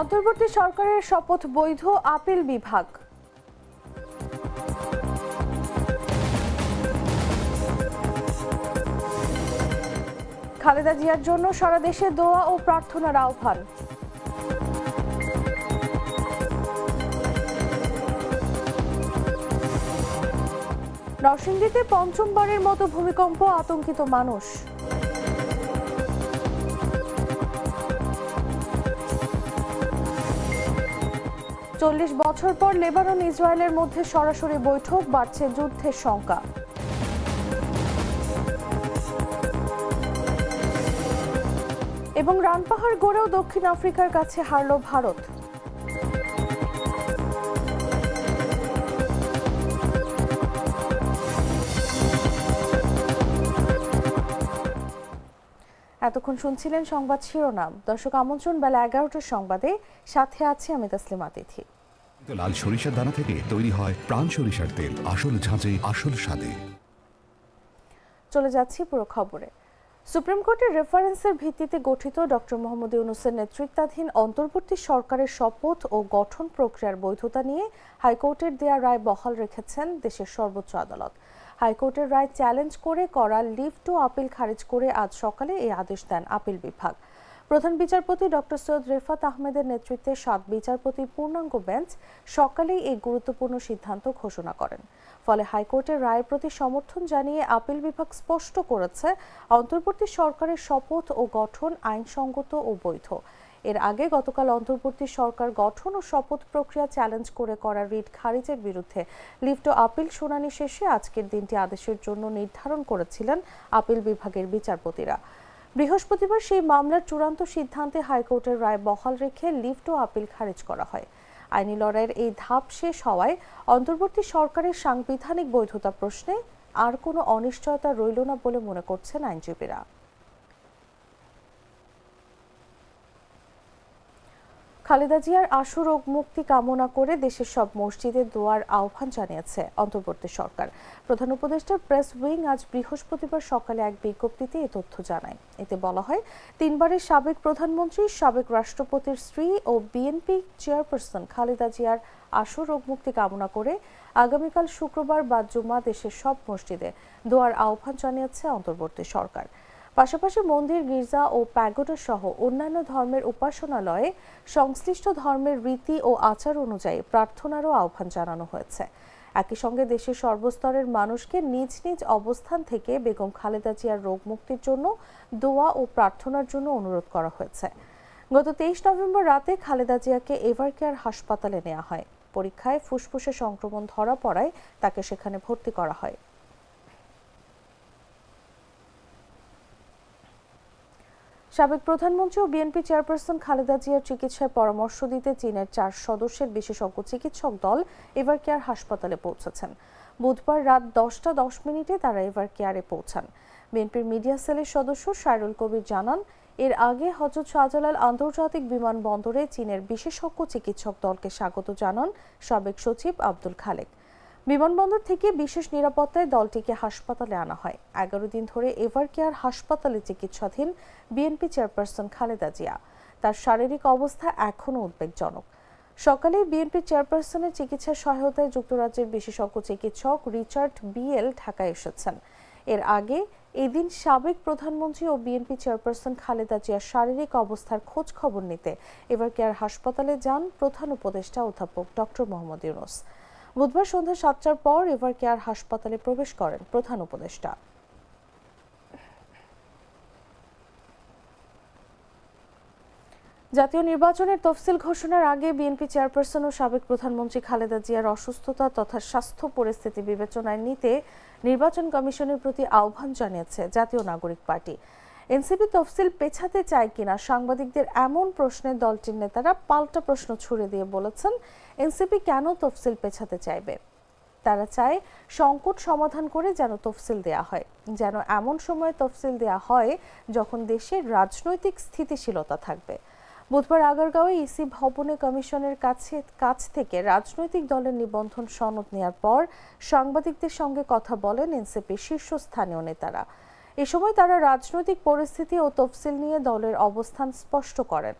অন্তর্বর্তী সরকারের শপথ বৈধ আপিল বিভাগ। খালেদা জিয়ার জন্য সারা দেশে দোয়া ও প্রার্থনার আহ্বান। নরসিংদীতে পঞ্চমবারের মতো ভূমিকম্প আতঙ্কিত মানুষ। চল্লিশ বছর পর লেবানন, ইসরায়েলের মধ্যে সরাসরি বৈঠক, বাড়ছে যুদ্ধের শঙ্কা এবং রানপাহাড় গড়েও দক্ষিণ আফ্রিকার কাছে হারল ভারত। এতক্ষণ শুনছিলেন সংবাদ শিরোনাম। দর্শক আমন্ত্রণ বেলা এগারোটার সংবাদে। সাথে আছে আমি তাসলিমা তিথি। তো লাল সরিষার দানা থেকে তৈরি হয় প্রাণ সরিষার তেল। আসল ঝাঁঝে আসল স্বাদে। চলে যাচ্ছি পুরো খবরে। সুপ্রিম কোর্টের রেফারেন্সের ভিত্তিতে গঠিত ডক্টর মোহাম্মদ ইউনুসের নেতৃত্বাধীন অন্তর্বর্তী সরকারের শপথ ও গঠন প্রক্রিয়ার বৈধতা নিয়ে হাইকোর্টের দেয়া রায় বহাল রেখেছেন দেশের সর্বোচ্চ আদালত। হাইকোর্টের রায় চ্যালেঞ্জ করে করা লিভ টু আপিল খারিজ করে আজ সকালে এই আদেশ দেন আপিল বিভাগ। প্রধান বিচারপতি ডক্টর সৈয়দ রেফাত আহমেদের নেতৃত্বে সাত বিচারপতি পূর্ণাঙ্গ বেঞ্চ সকালেই এই গুরুত্বপূর্ণ সিদ্ধান্ত ঘোষণা করেন। ফলে হাইকোর্টের রায়ের প্রতি সমর্থন জানিয়ে আপিল বিভাগ স্পষ্ট করেছে, অন্তর্বর্তী সরকারের শপথ ও গঠন আইনসঙ্গত ও বৈধ। এর আগে গতকাল অন্তর্বর্তী সরকার গঠন ও শপথ প্রক্রিয়া চ্যালেঞ্জ করে করা রিট খারিজের বিরুদ্ধে লিফট আপিল শুনানি শেষে আজকের দিনটি আদেশের জন্য নির্ধারণ করেছিলেন আপিল বিভাগের বিচারপতিরা। বৃহস্পতিবার সেই মামলার চূড়ান্ত সিদ্ধান্তে হাইকোর্টের রায় বহাল রেখে লিফট ও আপিল খারিজ করা হয়। আইনি লড়াইয়ের এই ধাপ শেষ হওয়ায় অন্তর্বর্তী সরকারের সাংবিধানিক বৈধতা প্রশ্নে আর কোনো অনিশ্চয়তা রইল না বলে মনে করছেন আইনজীবীরা। খালেদা জিয়ার আশু রোগ মুক্তি কামনা করে দেশের সব মসজিদে দোয়ার আহ্বান জানিয়েছে অন্তর্বর্তী সরকার। প্রধান উপদেষ্টার প্রেস উইং আজ বৃহস্পতিবার সকালে এক বিজ্ঞপ্তিতে এ তথ্য জানায়। এতে বলা হয়, তিনবারের সাবেক প্রধানমন্ত্রী, সাবেক রাষ্ট্রপতির স্ত্রী ও বিএনপি চেয়ারপারসন খালেদা জিয়ার আশু রোগ মুক্তি কামনা করে আগামীকাল শুক্রবার বা জুমা দেশের সব মসজিদে দোয়ার আহ্বান জানিয়েছে অন্তর্বর্তী সরকার। পাশাপাশি মন্দির, গির্জা ও প্যাগোডা সহ অন্যান্য ধর্মের উপাসনালয়ে সংশ্লিষ্ট ধর্মের রীতি ও আচার অনুযায়ী প্রার্থনারও আহ্বান জানানো হয়েছে। একই সঙ্গে দেশের সর্বস্তরের মানুষকে নিজ নিজ অবস্থান থেকে বেগম খালেদা জিয়ার রোগ মুক্তির জন্য দোয়া ও প্রার্থনার জন্য অনুরোধ করা হয়েছে। গত তেইশ নভেম্বর রাতে খালেদা জিয়াকে এভারকেয়ার হাসপাতালে নেওয়া হয়। পরীক্ষায় ফুসফুসে সংক্রমণ ধরা পড়ায় তাকে সেখানে ভর্তি করা হয়। সাবেক প্রধানমন্ত্রী ও বিএনপি চেয়ারপারসন খালেদা জিয়ার চিকিৎসায় পরামর্শ দিতে চীনের চার সদস্যের বিশেষজ্ঞ চিকিৎসক দল এভার কেয়ার হাসপাতালে পৌঁছেছেন। বুধবার রাত দশটা দশ মিনিটে তারা এভার কেয়ারে পৌঁছান। বিএনপির মিডিয়া সেলের সদস্য সাইরুল কবির জানান, এর আগে হজরত শাহজালাল আন্তর্জাতিক বিমানবন্দরে চীনের বিশেষজ্ঞ চিকিৎসক দলকে স্বাগত জানান সাবেক সচিব আব্দুল খালেক। বিমানবন্দর থেকে বিশেষ নিরাপত্তায় দলটিকে হাসপাতালে আনা হয়। এগারো দিন ধরে এভার কেয়ার হাসপাতালে চিকিৎসাধীন বিএনপি চেয়ারপারসন খালেদা জিয়া। তার শারীরিক অবস্থা এখনও উদ্বেগজনক। সকালে বিএনপি চেয়ারপারসনের চিকিৎসা সহায়তায় যুক্তরাজ্যের বিশেষজ্ঞ চিকিৎসক রিচার্ড বিএল ঢাকায় এসেছেন। এর আগে এদিন সাবেক প্রধানমন্ত্রী ও বিএনপি চেয়ারপারসন খালেদা জিয়ার শারীরিক অবস্থার খোঁজ খবর নিতে এবার কেয়ার হাসপাতালে যান প্রধান উপদেষ্টা অধ্যাপক ডক্টর মোহাম্মদ ইউনুস। বুধবার সন্ধ্যা সাতটার পর এভার কেয়ার হাসপাতালে প্রবেশ করেন প্রধান উপদেষ্টা। জাতীয় নির্বাচনের তফসিল ঘোষণার আগে বিএনপি চেয়ারপারসন ও সাবেক প্রধানমন্ত্রী খালেদা জিয়ার অসুস্থতা তথা স্বাস্থ্য পরিস্থিতি বিবেচনায় নিতে নির্বাচন কমিশনের প্রতি আহ্বান জানিয়েছে জাতীয় নাগরিক পার্টি। এনসিপি তফসিল পেছাতে চায় কিনা সাংবাদিকদের এমন প্রশ্নে দলটির নেতারা পাল্টা প্রশ্ন ছুড়ে দিয়ে বলেছেন এনসিপি কেন তফসিল পেছাতে চাইবে? তারা চায় সংকট সমাধান করে যেন তফসিল দেয়া হয়, যেন এমন সময় তফসিল দেয়া হয় যখন দেশের রাজনৈতিক স্থিতিশীলতা থাকবে। বুধবার আগারগাঁওয়ে ইসি ভবনে কমিশনের কাছে, কাছ থেকে রাজনৈতিক দলের নিবন্ধন সনদ নেওয়ার পর সাংবাদিকদের সঙ্গে কথা বলেন এনসিপির শীর্ষস্থানীয় নেতারা। এ সময় তারা রাজনৈতিক পরিস্থিতি ও তফসিল নিয়ে দলের অবস্থান স্পষ্ট করেন।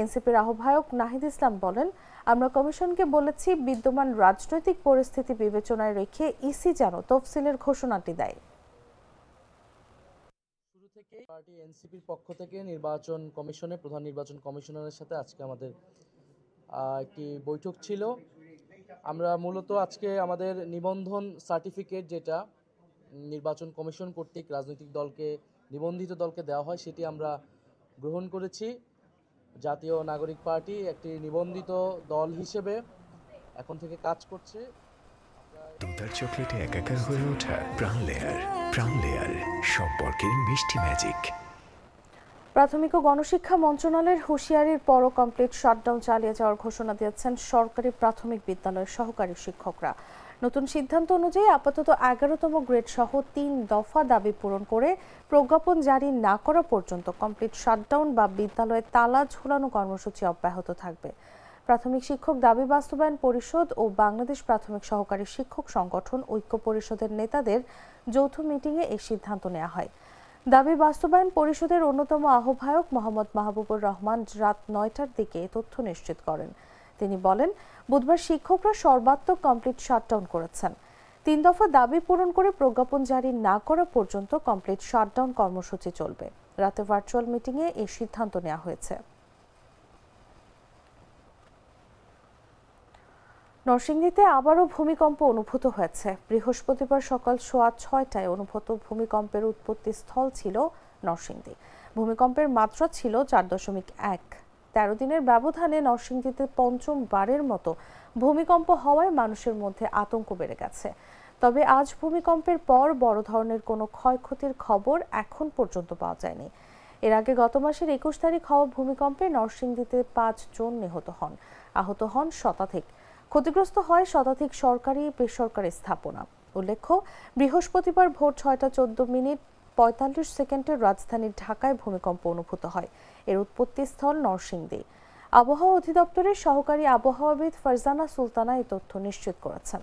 এনসিপির আহ্বায়ক নাহিদ ইসলাম বলেন আমরা কমিশনকে বলেছি, বিদ্যমান রাজনৈতিক পরিস্থিতি বিবেচনায় রেখে ইসি যেন তফসিলের ঘোষণাটি দেয়। শুরু থেকে পার্টি এনসিপির পক্ষ থেকে নির্বাচন কমিশনে, প্রধান নির্বাচন কমিশনারের সাথে আজকে আমাদের একটি বৈঠক ছিল। আমরা মূলত আজকে আমাদের নিবন্ধন সার্টিফিকেট যেটা নির্বাচন কমিশন কর্তৃক রাজনৈতিক দলকে, নিবন্ধিত দলকে দেওয়া হয়, সেটি আমরা গ্রহণ করেছি। জাতীয় নাগরিক পার্টি একটি নিবন্ধিত দল হিসেবে এখন থেকে কাজ করছে। দুধার চকলেটে একাকার হয়ে ওঠা প্রাণ লেয়ার প্রাণ লেয়ার সম্পর্কের মিষ্টি ম্যাজিক। প্রাথমিক ও গণশিক্ষা মন্ত্রণালয়ের হুঁশিয়ারির পরও কমপ্লিট শাটডাউন চালিয়ে যাওয়ার ঘোষণা দিয়েছেন সরকারি প্রাথমিক বিদ্যালয়ের সহকারী শিক্ষকরা। নতুন সিদ্ধান্ত অনুযায়ী আপাতত এগারোতম গ্রেড সহ তিন দফা দাবি পূরণ করে প্রজ্ঞাপন জারি না করা পর্যন্ত কমপ্লিট শাটডাউন বা বিদ্যালয়ে তালা ঝুলানো কর্মসূচি অব্যাহত থাকবে। প্রাথমিক শিক্ষক দাবি বাস্তবায়ন পরিষদ ও বাংলাদেশ প্রাথমিক সহকারী শিক্ষক সংগঠন ঐক্য পরিষদের নেতাদের যৌথ মিটিংয়ে এই সিদ্ধান্ত নেওয়া হয়। দাবি বাস্তবায়ন পরিষদের অন্যতম আহ্বায়ক মোহাম্মদ মাহবুবুর রহমান রাত নয়টার দিকে তথ্য নিশ্চিত করেন। তিনি বলেন, বুধবার শিক্ষকরা সর্বাত্মক কমপ্লিট শাটডাউন করেছেন। তিন দফা দাবি পূরণ করে প্রজ্ঞাপন জারি না করা পর্যন্ত কমপ্লিট শাটডাউন কর্মসূচি চলবে। রাতে ভার্চুয়াল মিটিংয়ে এই সিদ্ধান্ত নেওয়া হয়েছে। নরসিংদীতে আবারও ভূমিকম্প অনুভূত হয়েছে। বৃহস্পতিবার সকাল সোয়া ছয়টায় অনুভূত ভূমিকম্পের উৎপত্তি স্থল ছিল নরসিংদী। ভূমিকম্পের মাত্রা ছিল চার দশমিক এক। তেরো দিনের ব্যবধানে নরসিংদীতে পঞ্চমবারের মতো ভূমিকম্প হওয়ায় মানুষের মধ্যে আতঙ্ক বেড়ে গেছে। তবে আজ ভূমিকম্পের পর বড় ধরনের কোনো ক্ষয়ক্ষতির খবর এখন পর্যন্ত পাওয়া যায়নি। এর আগে গত মাসের একুশ তারিখ হওয়া ভূমিকম্পে নরসিংদীতে পাঁচ জন নিহত হন, আহত হন শতাধিক। ক্ষতিগ্রস্ত হয় শতাধিক সরকারি, বেসরকারি স্থাপনা। উল্লেখ্য, বৃহস্পতিবার ভোর ছয়টা চোদ্দ মিনিট পঁয়তাল্লিশ সেকেন্ডের রাজধানী ঢাকায় ভূমিকম্প অনুভূত হয়। এর উৎপত্তিস্থল নরসিংদী। আবহাওয়া অধিদপ্তরের সহকারী আবহাওয়াবিদ ফারজানা সুলতানা এই তথ্য নিশ্চিত করেছেন।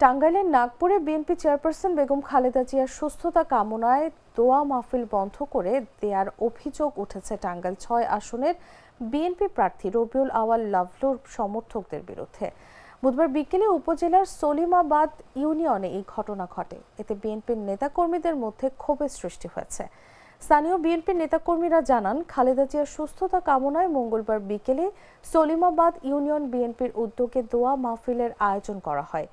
টাঙ্গাইলের নাগপুরে বিএনপি চেয়ারপারসন বেগম খালেদা জিয়ার সুস্থতা কামনায় দোয়া মাহফিল বন্ধ করে দেয়ার অভিযোগ উঠেছে টাঙ্গাইল ছয় আসনের বিএনপি প্রার্থী রবিউল আওয়াল লাভলুর সমর্থকদের বিরুদ্ধে। বুধবার বিকেলে উপজেলার সলিমাবাদ ইউনিয়নে এই ঘটনা ঘটে। এতে বিএনপির নেতাকর্মীদের মধ্যে ক্ষোভের সৃষ্টি হয়েছে। স্থানীয় বিএনপির নেতাকর্মীরা জানান, খালেদা জিয়ার সুস্থতা কামনায় মঙ্গলবার বিকেলে সলিমাবাদ ইউনিয়ন বিএনপির উদ্যোগে দোয়া মাহফিলের আয়োজন করা হয়।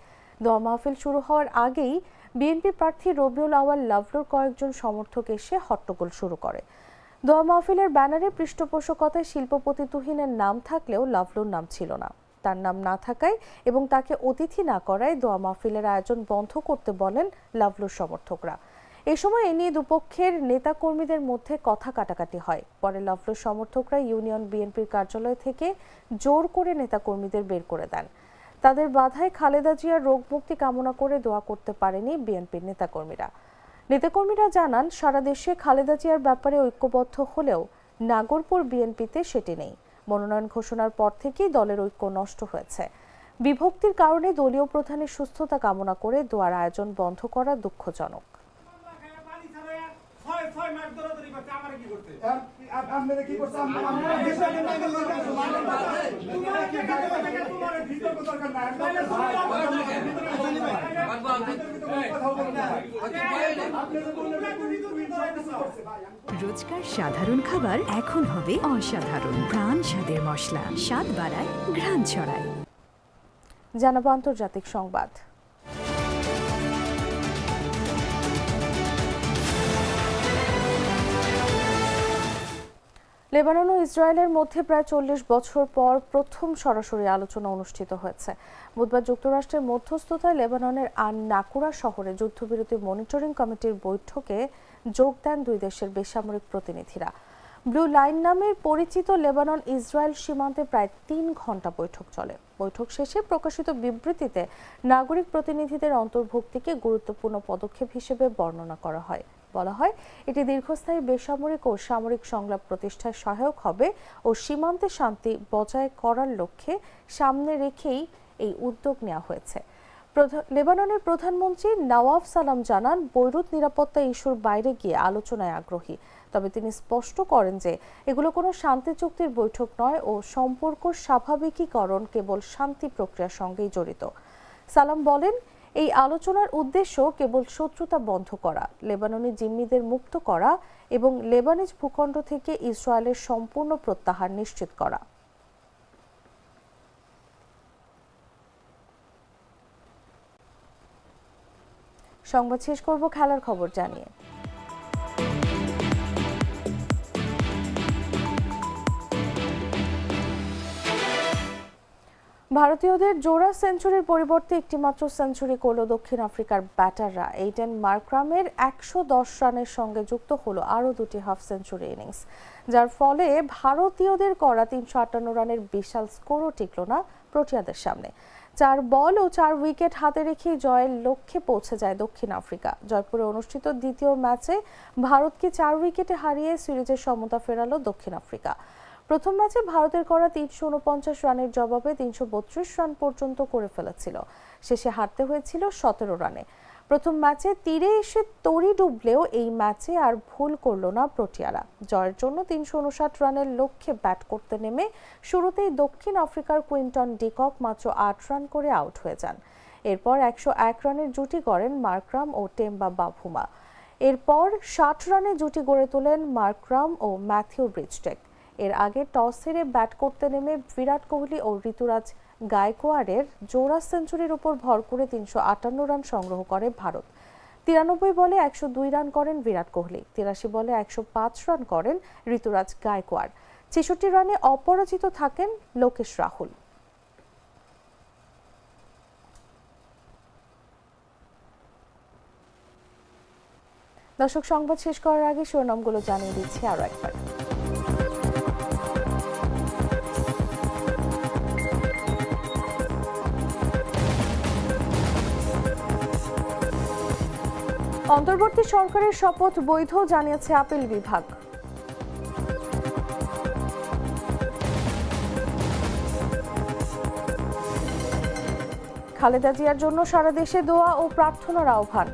দোয়া মাহফিল শুরু হওয়ার আগেই বিএনপি প্রার্থী রবিউল আওয়াল লাভলুর কয়েকজন সমর্থক এসে হট্টগোল শুরু করে। দোয়া মাহফিলের ব্যানারে পৃষ্ঠপোষকতায় শিল্পপতি তুহিনের নাম থাকলেও লাভলুর নাম ছিল না। তার নাম না থাকায় এবং তাকে অতিথি না করায় দোয়া মাহফিলের আয়োজন বন্ধ করতে বলেন লাভলুর সমর্থকরা। এ সময় এ নিয়ে দুপক্ষের নেতাকর্মীদের মধ্যে কথা কাটাকাটি হয়। পরে লাভলুর সমর্থকরা ইউনিয়ন বিএনপির কার্যালয় থেকে জোর করে নেতাকর্মীদের বের করে দেন। তাদের বাধায় খালেদা জিয়ার রোগ মুক্তি কামনা করে দোয়া করতে পারেনি বিএনপির নেতাকর্মীরা। নেতাকর্মীরা জানান, সারা দেশে খালেদা জিয়ার ব্যাপারে ঐক্যবদ্ধ হলেও নাগরপুর বিএনপিতে সেটি নেই। মনোনয়ন ঘোষণার পর থেকেই দলের ঐক্য নষ্ট হয়েছে। বিভক্তির কারণে দলীয় প্রধানের সুস্থতা কামনা করে দোয়ার আয়োজন বন্ধ করা দুঃখজনক। রোজকার সাধারণ খাবার এখন হবে অসাধারণ। প্রাণ স্বাদের মশলা, স্বাদ বাড়ায়, ঘ্রাণ ছড়ায়। জানাব আন্তর্জাতিক সংবাদ। লেবানন ও ইসরায়েলের মধ্যে প্রায় চল্লিশ বছর পর প্রথম সরাসরি আলোচনা অনুষ্ঠিত হয়েছে। বুধবার যুক্তরাষ্ট্রের মধ্যস্থতায় লেবাননের আন নাকুরা শহরে যুদ্ধবিরতি মনিটরিং কমিটির বৈঠকে যোগ দেন দুই দেশের বেসামরিক প্রতিনিধিরা। ব্লু লাইন নামের পরিচিত লেবানন, ইসরায়েল সীমান্তে প্রায় তিন ঘণ্টা বৈঠক চলে। বৈঠক শেষে প্রকাশিত বিবৃতিতে নাগরিক প্রতিনিধিদের অন্তর্ভুক্তিকে গুরুত্বপূর্ণ পদক্ষেপ হিসেবে বর্ণনা করা হয়। বলা হয়, এটি দীর্ঘস্থায়ী বেসামরিক ও সামরিক সংলাপ প্রতিষ্ঠায় সহায়ক হবে ও সীমান্তে শান্তি বজায় করার লক্ষ্যে সামনে রেখেই এই উদ্যোগ নেওয়া হয়েছে। লেবাননের প্রধানমন্ত্রী নওয়াব সালাম জানান, বৈরুত নিরাপত্তা ইস্যুর বাইরে গিয়ে আলোচনায় আগ্রহী। তবে তিনি স্পষ্ট করেন যে, এগুলো কোনো শান্তি চুক্তির বৈঠক নয় ও সম্পর্ক স্বাভাবিকীকরণ কেবল শান্তি প্রক্রিয়ার সঙ্গেই জড়িত। সালাম বলেন, এই আলোচনার উদ্দেশ্য কেবল শত্রুতা বন্ধ করা, লেবাননি জিম্মিদের মুক্ত করা এবং লেবানিজ ভূখণ্ড থেকে ইসরায়েলের সম্পূর্ণ প্রত্যাহার নিশ্চিত করা। সংবাদ শেষ করব খেলার খবর জানিয়ে। ভারতীয়দের জোড়া সেঞ্চুরির পরিবর্তে একটিমাত্র সেঞ্চুরি করল দক্ষিণ আফ্রিকার ব্যাটাররা। এইটেন মার্ক্রামের একশো দশ রানের সঙ্গে যুক্ত হলো আরও দুটি হাফ সেঞ্চুরি ইনিংস। যার ফলে ভারতীয়দের করা তিনশো আটান্ন রানের বিশাল স্কোরও টিকল না প্রোটিয়াদের সামনে। চার বল ও চার উইকেট হাতে রেখে জয়ের লক্ষ্যে পৌঁছে যায় দক্ষিণ আফ্রিকা। জয়পুরে অনুষ্ঠিত দ্বিতীয় ম্যাচে ভারতকে চার উইকেটে হারিয়ে সিরিজের সমতা ফেরালো দক্ষিণ আফ্রিকা। প্রথম ম্যাচে ভারতের করা তিনশো উনপঞ্চাশ রানের জবাবে তিনশো বত্রিশ রান পর্যন্ত করে ফেলেছিল। শেষে হারতে হয়েছিল সতেরো রানে। প্রথম ম্যাচে তীরে এসে তড়ি ডুবলেও এই ম্যাচে আর ভুল করল না প্রোটিয়ারা। জয়ের জন্য তিনশো উনষাট রানের লক্ষ্যে ব্যাট করতে নেমে শুরুতেই দক্ষিণ আফ্রিকার কুইন্টন ডিকক মাত্র আট রান করে আউট হয়ে যান। এরপর একশো এক রানের জুটি গড়েন মার্করাম ও টেম্বা বাভুমা। এরপর ষাট রানে জুটি গড়ে তোলেন মার্করাম ও ম্যাথিউ ব্রিজটেক এর আগে টস হেরে ব্যাট করতে নেমে বিরাট কোহলি ও ঋতুরাজ গায়কোয়াড়ের জোড়া সেঞ্চুরির উপর ভর করে তিনশো আটান্ন রান সংগ্রহ করে ভারত। তিরানব্বই বলে একশো দুই রান করেন বিরাট কোহলি, তিরাশি বলে একশো পাঁচ রান করেন ঋতুরাজ গায়কোয়াড়। ছেষট্টি রানে অপরাজিত থাকেন লোকেশ রাহুল। দর্শক, সংবাদ শেষ করার আগে শিরোনামগুলো জানিয়ে দিচ্ছি আরও একবার। অন্তর্বর্তী সরকারের শপথ বৈধ জানিয়েছে আপিল বিভাগ। খালেদা জিয়ার জন্য সারা দেশে দোয়া ও প্রার্থনার আহ্বান।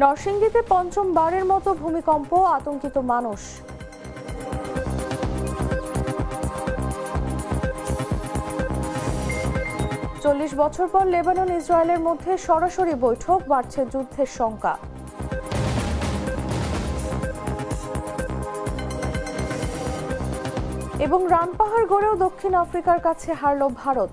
নরসিংদীতে পঞ্চমবারের মতো ভূমিকম্প, আতঙ্কিত মানুষ। চল্লিশ বছর পর লেবানন, ইসরায়েলের মধ্যে সরাসরি বৈঠক, বাড়ছে যুদ্ধের শঙ্কা। এবং রামপাহাড় গড়েও দক্ষিণ আফ্রিকার কাছে হারল ভারত।